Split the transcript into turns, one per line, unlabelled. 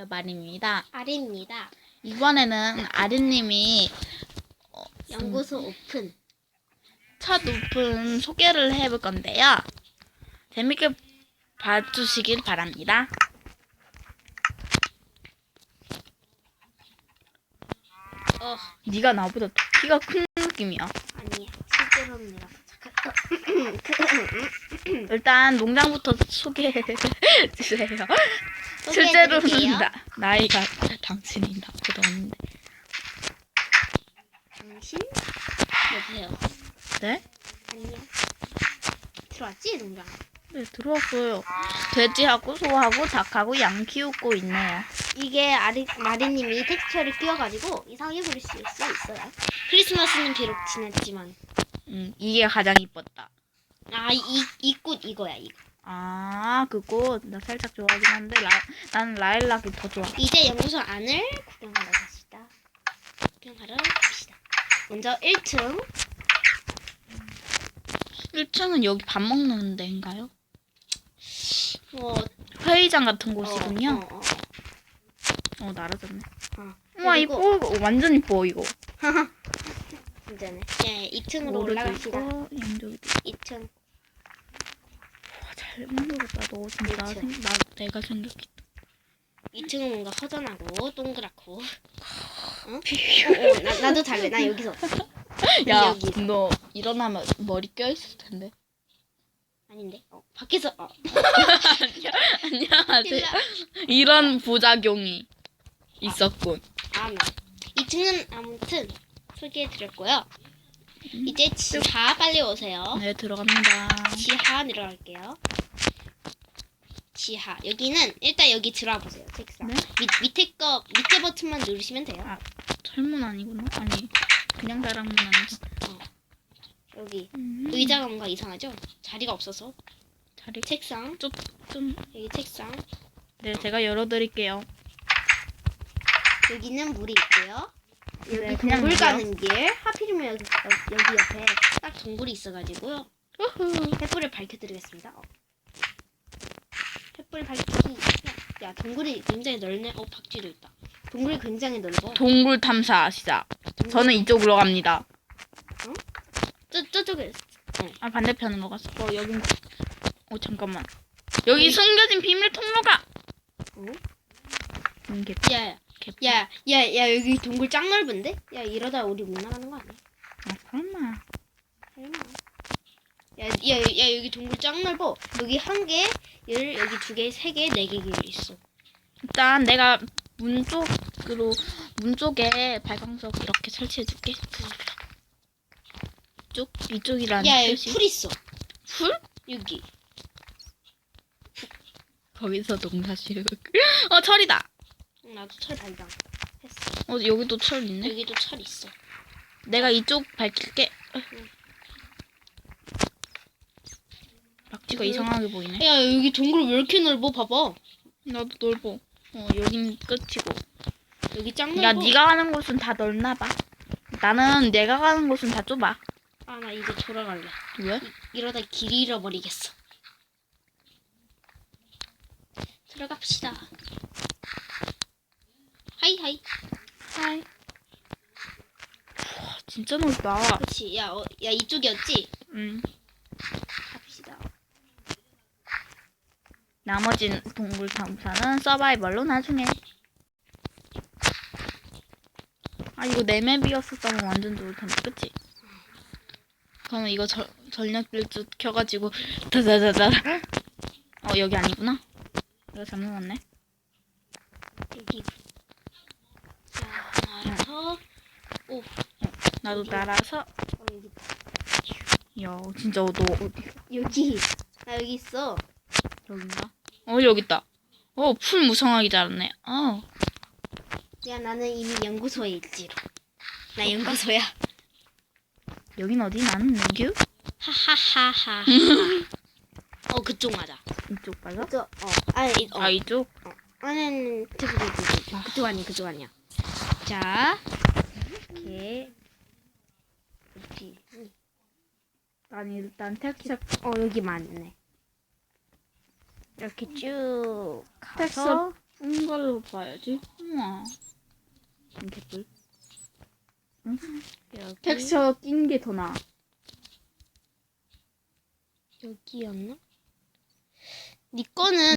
안녕하세요, 마림입니다.
아리입니다.
이번에는 아린님이
연구소 오픈.
첫 오픈 소개를 해볼 건데요. 재밌게 봐주시길 바랍니다.
어,
네가 나보다 키가 큰 느낌이야.
아니야. 실제로는 내가.
일단 농장부터 소개해 주세요. 실제로는. 나, 나이가 당신이 나보다 어린데.
당신? 여보세요.
네?
아니야. 들어왔지 농장.
네, 들어왔어요. 돼지하고 소하고 닭하고 양 키우고 있네요.
이게 아리 마리님이 텍스처를 끼워가지고 이상하게 그릴 수 있어요. 크리스마스는 비록 지났지만
음, 이게 가장 이뻤다.
아 이 이 꽃 이거야 이거.
아, 그거 나 살짝 좋아하긴 한데 라, 나는 라일락이 더 좋아.
이제 연구소 안을 구경하러 갑시다. 구경하러 갑시다. 먼저 1층
1층은 여기 밥 먹는 데인가요?
뭐
회의장 같은 곳이군요.
어, 어, 어.
어, 날아졌네.
어.
우와,
그리고-
이뻐. 어, 완전 이뻐, 이거.
진짜네. 예, 2층으로 올라갑시다.
양쪽도
2층.
와, 잘 만들었다. 너 진짜 나,
그쵸.
생, 나 내가 생각했다.
2층은 뭔가 허전하고 동그랗고. 어? 어, 어, 나, 나도 달래. 나 여기서.
야,
여기.
너 일어나면 머리 껴있을 텐데.
아닌데? 어, 밖에서. 어.
안녕하세요. 이런 부작용이 있었군.
아, 나. 2층은 아무튼 소개해드렸고요. 이제 지하 빨리 오세요.
네, 들어갑니다.
지하 내려갈게요. 지하. 여기는 일단 여기 들어와 보세요. 책상.
네?
밑, 밑에 거 밑에 버튼만 누르시면 돼요.
아. 철문 아니구나. 아니, 그냥 자랑문 아니지.
여기
음.
의자가 뭔가 이상하죠? 자리가 없어서.
자리
책상.
좀, 좀.
여기 책상.
네, 제가 열어드릴게요.
여기는 물이 있고요. 여기
네, 그냥
동굴? 가는 길. 하필이면 여기, 여- 여기 옆에 딱 동굴이 있어가지고요. 횃불을 밝혀드리겠습니다. 어. 횃불 밝히기. 야, 야, 동굴이 굉장히 넓네. 어, 박쥐도 있다. 동굴이 굉장히 넓어.
동굴 탐사 시작.
동굴-
저는 이쪽으로 갑니다.
저, 저쪽에.
아, 반대편으로 갔어. 어, 여긴. 어, 잠깐만. 여기 숨겨진 비밀 통로가!
어?
음, 개,
야,
개.
야, 야, 야, 여기 동굴 짱 넓은데? 야, 이러다 우리 못 나가는 거 아니야?
아, 설마.
설마. 야, 야, 야, 여기 동굴 짱 넓어. 여기 한 개, 열, 여기 두 개, 세 개, 네개길 있어.
일단 내가 문 쪽으로, 문 쪽에 발광석 이렇게 설치해 줄게. 이쪽? 이쪽이라는
야, 여기
뜻이.
풀 있어.
풀?
여기.
거기서 농사시르. 어, 철이다.
응, 나도 철 발견. 했어.
어, 여기도 철 있네.
여기도 철 있어.
내가 이쪽 밝힐게. 박쥐가
음.
이상하게 보이네.
야, 여기 동굴 왜 이렇게 넓어? 봐봐.
나도 넓어. 어, 여긴 끝이고.
여기 짱 넓어.
야, 네가 가는 곳은 다 넓나 봐. 나는 내가 가는 곳은 다 좁아.
아, 나 이제 돌아갈래.
왜?
이 러다 길 잃어버리겠어. 들어갑시다. 하이 하이.
와, 진짜 넓다.
그렇지. 야, 어, 야 이쪽이었지?
응.
갑시다.
나머지 동굴 탐사는 서바이벌로 나중에. 아, 이거 내 맵이었었다면 완전 좋을 텐데, 그치? 그러면 이거 절, 전력 질주 켜가지고, 다다다다. 어, 여기 아니구나. 내가 잘못 왔네.
여기. 자, 알아서. 오,
나도. 날아서.
어, 여기.
야, 진짜 너 어디?
여기. 나 여기 있어.
여긴가? 어, 여기 있다. 어, 풀 무성하게 자랐네. 어.
야, 나는 이미 연구소에 있지로. 나 연구소야.
여긴 어디? 나는 여기?
하하하하. 어, 그쪽 맞아.
이쪽 맞아?
그쪽. 어, 아니, 이- 어.
아, 이쪽?
아니, 그쪽, 그쪽, 아니야, 그쪽 아니야. 자, 이렇게. 어디?
아니, 일단 텍스처
어, 여기 맞네. 이렇게 쭉 가서
텍스처 큰 걸로 봐야지. 우와. 개뿔.
여기
텍스처 낀 게 더 나아.
여기였나? 네 거는